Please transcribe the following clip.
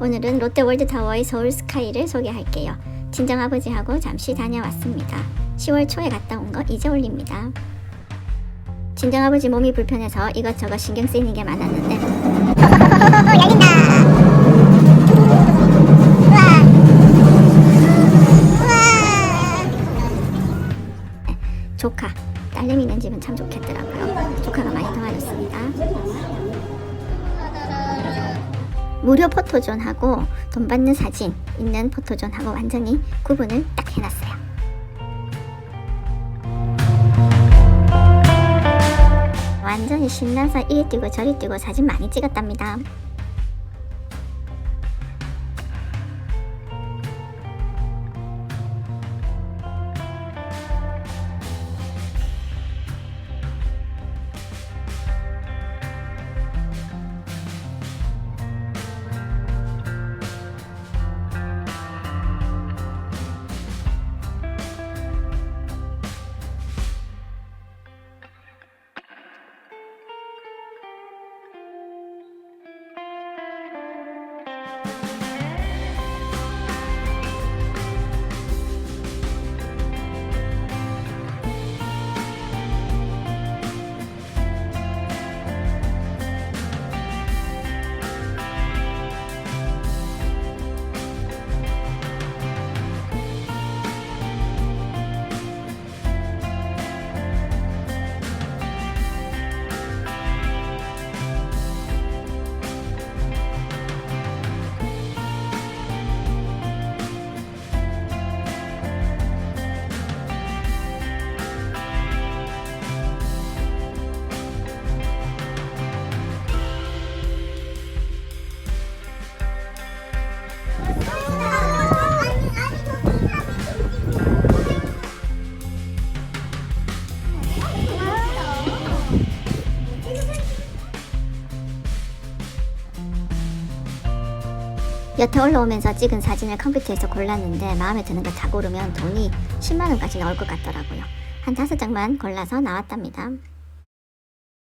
오늘은 롯데월드타워의 서울 스카이를 소개할게요. 친정아버지하고 잠시 다녀왔습니다. 10월 초에 갔다 온 거 이제 올립니다. 친정아버지 몸이 불편해서 이것저것 신경 쓰이는 게 많았는데 열린다. 우와. 조카, 딸내미 있는 집은 참 좋겠더라고요. 조카가 많이 도와줬습니다. 무료 포토존하고 돈 받는 사진 있는 포토존하고 완전히 구분을 딱 해놨어요. 완전히 신나서 이리 뛰고 저리 뛰고 사진 많이 찍었답니다. 여태 올라오면서 찍은 사진을 컴퓨터에서 골랐는데 마음에 드는 거다 고르면 돈이 10만 원까지 나올 것 같더라고요. 한 다섯 장만 골라서 나왔답니다.